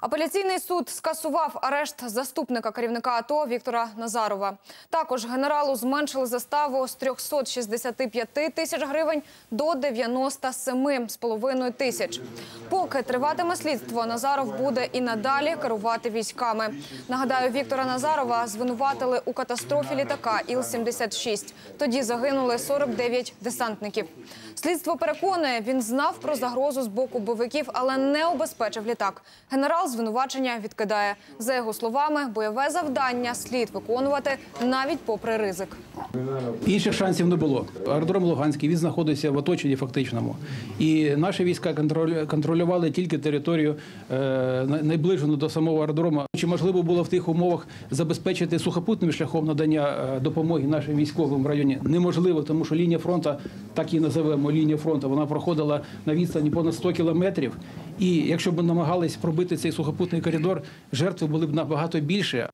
Апеляційний суд скасував арешт заступника керівника АТО Віктора Назарова. Також генералу зменшили заставу з 365 тисяч гривень до 97,5 тисяч. Поки триватиме слідство, Назаров буде і надалі керувати військами. Нагадаю, Віктора Назарова звинуватили у катастрофі літака Іл-76. Тоді загинули 49 десантників. Слідство переконує, він знав про загрозу з боку бойовиків, але не убезпечив літак. Генерал звинувачення відкидає. За його словами, бойове завдання слід виконувати навіть попри ризик. Інших шансів не було. Аеродром Луганський він знаходився в оточенні фактичному. І наші війська контролювали тільки територію е, найближену до самого аеродрому. Чи можливо було в тих умовах забезпечити сухопутним шляхом надання е, допомоги нашим військовим в районі? Неможливо, тому що лінія фронту, так і називаємо лінія фронту, вона проходила на відстані понад 100 кілометрів. І якщо б намагались пробити цей сухопутний коридор, жертви були б набагато більше.